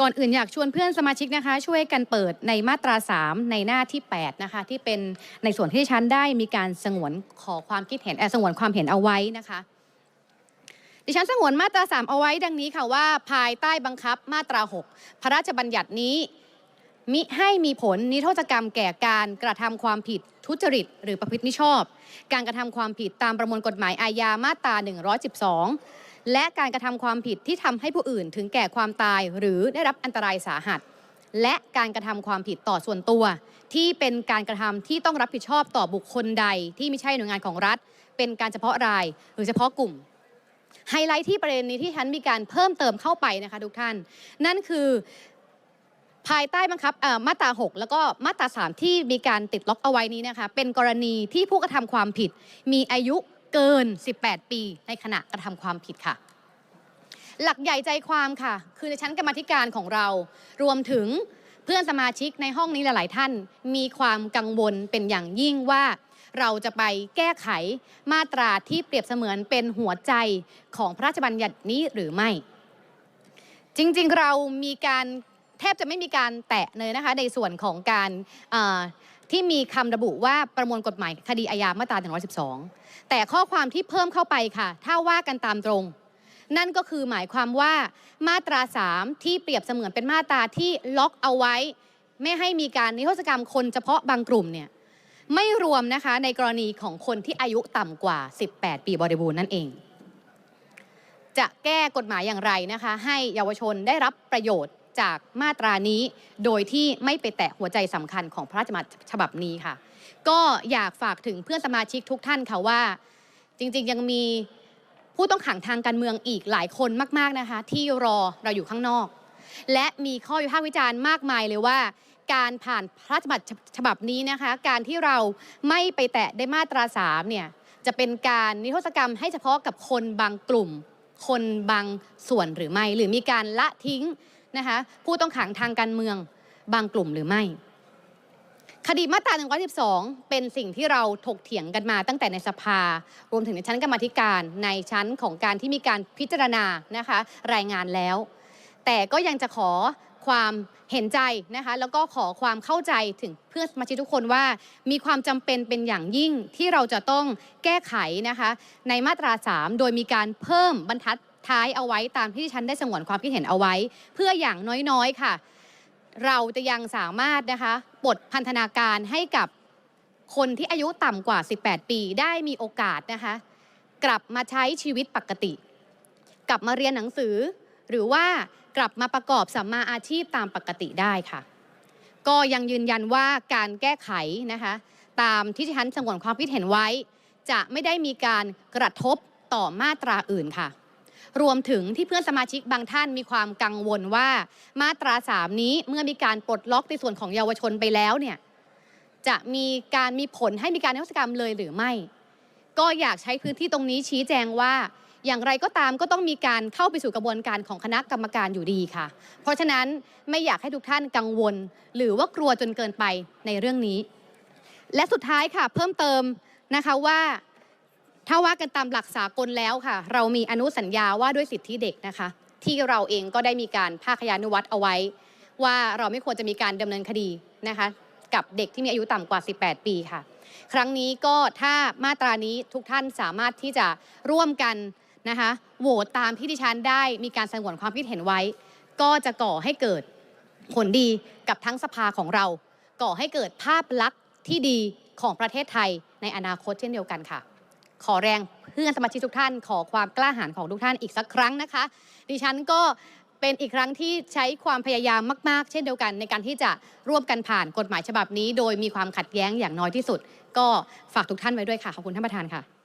ก่อนอื่นอยากชวนเพื่อนสมาชิกนะคะ ช่วยกันเปิดในมาตรา 3 ในหน้าที่ 8 นะคะ ที่เป็นในส่วนที่ฉันได้มีการสงวนขอความคิดเห็นเอ่อสงวนความเห็นเอาไว้นะคะ ดิฉันสงวนมาตรา 3 เอาไว้ดังนี้ค่ะว่า ภายใต้บังคับมาตรา 6 พระราชบัญญัตินี้ มิให้มีผลนิโทษกรรมแก่การกระทำความผิดทุจริต หรือประพฤติมิชอบ การกระทำความผิดตามประมวลกฎหมายอาญามาตรา 112 และการกระทำความผิดที่ทำให้ผู้อื่นถึงแก่ความตายหรือได้รับอันตรายสาหัส และการกระทำความผิดต่อส่วนตัว ที่เป็นการกระทำที่ต้องรับผิดชอบต่อบุคคลใดที่ไม่ใช่หน่วยงานของรัฐ เป็นการเฉพาะรายหรือเฉพาะกลุ่มไฮไลท์ที่ประเด็นนี้ที่ฉันมีการเพิ่มเติมเข้าไปนะคะทุกท่าน นั่นคือภายใต้บังคับมาตรา 6 แล้วก็มาตรา 3 ที่มีการติดล็อกเอาไว้นี้นะคะ เป็นกรณีที่ผู้กระทำความผิด มีอายุ เกิน 18 ปีในขณะกระทำความผิดค่ะ หลักใหญ่ใจความค่ะ คือในชั้นกรรมธิการของเรา รวมถึงเพื่อนสมาชิกในห้องนี้หลาย ๆ ท่าน มีความกังวลเป็นอย่างยิ่งว่าเราจะไปแก้ไขมาตราที่เปรียบเสมือนเป็นหัวใจของพระราชบัญญัตินี้หรือไม่ จริง ๆ เรามีการแทบจะไม่มีการแตะเลยนะคะในส่วนของการ ที่มีคำระบุว่าประมวลกฎหมายคดีอาญามาตรา112 แต่ข้อความที่เพิ่มเข้าไปค่ะ ถ้าว่ากันตามตรง นั่นก็คือหมายความว่ามาตรา 3 ที่เปรียบเสมือนเป็นมาตราที่ล็อกเอาไว้ ไม่ให้มีการนิรโทษกรรมคนเฉพาะบางกลุ่มเนี่ยไม่รวมนะคะในกรณีของคนที่อายุต่ำกว่า 18 ปีบริบูรณ์นั่นเอง จะแก้กฎหมายอย่างไรนะคะ ให้เยาวชนได้รับประโยชน์ จากมาตรานี้โดยที่ไม่ไปแตะหัวใจสำคัญของพระราชบัญญัติฉบับนี้ค่ะ ก็อยากฝากถึงเพื่อนสมาชิกทุกท่านค่ะว่า จริงๆยังมีผู้ต้องขังทางการเมืองอีกหลายคนมากๆนะคะ ที่รอเราอยู่ข้างนอก และมีข้อวิพากษ์วิจารณ์มากมายเลยว่า การผ่านพระราชบัญญัติฉบับนี้นะคะ การที่เราไม่ไปแตะได้มาตราสามเนี่ยจะเป็นการนิรโทษกรรมให้เฉพาะกับคนบางกลุ่ม คนบางส่วนหรือไม่ หรือมีการละทิ้ง นะคะผู้ต้องขังทางการเมืองบางกลุ่มหรือไม่ คดีมาตรา 112 เป็นสิ่งที่เราถกเถียงกันมาตั้งแต่ในสภา รวมถึงในชั้นกรรมธิการในชั้นของการที่มีการพิจารณานะคะรายงานแล้ว แต่ก็ยังจะขอความเห็นใจนะคะแล้วก็ขอความเข้าใจถึงเพื่อนสมาชิกทุกคนว่า มีความจำเป็นเป็นอย่างยิ่งที่เราจะต้องแก้ไขนะคะในมาตรา 3 โดยมีการเพิ่มบรรทัด ท้ายเอาไว้ตามที่ฉันได้สงวนความคิดเห็นเอาไว้ เพื่ออย่างน้อยๆค่ะ เราจะยังสามารถนะคะปลดพันธนาการให้กับคนที่อายุต่ำกว่า 18 ปี ได้มีโอกาสนะคะ กลับมาใช้ชีวิตปกติ กลับมาเรียนหนังสือ หรือว่ากลับมาประกอบสัมมาอาชีพตามปกติได้ค่ะ ก็ยังยืนยันว่าการแก้ไขนะคะ ตามที่ดิฉันสงวนความคิดเห็นไว้ จะไม่ได้มีการกระทบต่อมาตราอื่นค่ะ รวมถึงที่เพื่อนสมาชิกบางท่านมีความกังวลว่า มาตราสามนี้เมื่อมีการปลดล็อกในส่วนของเยาวชนไปแล้วเนี่ยจะมีการมีผลให้มีการนิรโทษกรรมเลยหรือไม่ ก็อยากใช้พื้นที่ตรงนี้ชี้แจงว่าอย่างไรก็ตามก็ต้องมีการเข้าไปสู่กระบวนการของคณะกรรมการอยู่ดีค่ะ เพราะฉะนั้นไม่อยากให้ทุกท่านกังวล หรือว่ากลัวจนเกินไปในเรื่องนี้ และสุดท้ายค่ะเพิ่มเติมนะคะว่า ถ้าว่ากันตามหลักสากลแล้วค่ะ เรามีอนุสัญญาว่าด้วยสิทธิเด็กนะคะ ที่เราเองก็ได้มีการภาคยานุวัตเอาไว้ ว่าเราไม่ควรจะมีการดำเนินคดีนะคะ กับเด็กที่มีอายุต่ำกว่า 18 ปีค่ะ ครั้งนี้ก็ถ้ามาตรานี้ทุกท่านสามารถที่จะร่วมกันนะคะโหวตตามที่ดิฉันได้มีการสงวนความคิดเห็นไว้ ก็จะก่อให้เกิดผลดีกับทั้งสภาของเรา ก่อให้เกิดภาพลักษณ์ที่ดีของประเทศไทยในอนาคตเช่นเดียวกันค่ะ ขอแรงเพื่อนสมาชิกทุกท่าน ขอความกล้าหาญของทุกท่านอีกสักครั้งนะคะ ดิฉันก็เป็นอีกครั้งที่ใช้ความพยายามมากๆ เช่นเดียวกัน ในการที่จะร่วมกันผ่านกฎหมายฉบับนี้ โดยมีความขัดแย้งอย่างน้อยที่สุด ก็ฝากทุกท่านไว้ด้วยค่ะขอบคุณท่านประธานค่ะ